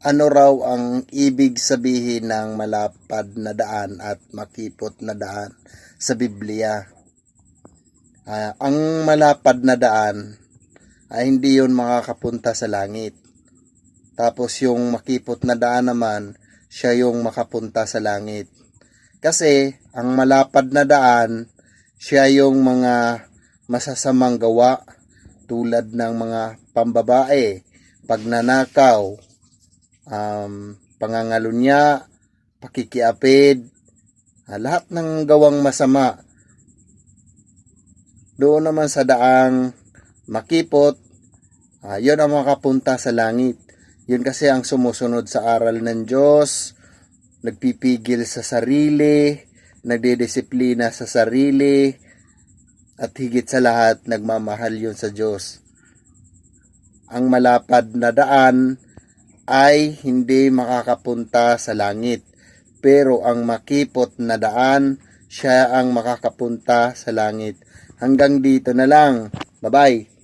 ano raw ang ibig sabihin ng malapad na daan at makipot na daan sa Biblia. Ah, ang malapad na daan ay hindi yun makakapunta sa langit. Tapos yung makipot na daan naman, siya yung makapunta sa langit. Kasi ang malapad na daan, siya yung mga masasamang gawa tulad ng mga pambabae, pagnanakaw, um, pangangalunya, pakikiapid, ah, lahat ng gawang masama. Doon naman sa daang makipot, ah, yun ang makapunta sa langit. Yun kasi ang sumusunod sa aral ng Diyos, nagpipigil sa sarili, nagdidisiplina sa sarili, at higit sa lahat, nagmamahal yun sa Diyos. Ang malapad na daan ay hindi makakapunta sa langit. Pero ang makipot na daan, siya ang makakapunta sa langit. Hanggang dito na lang. Bye-bye.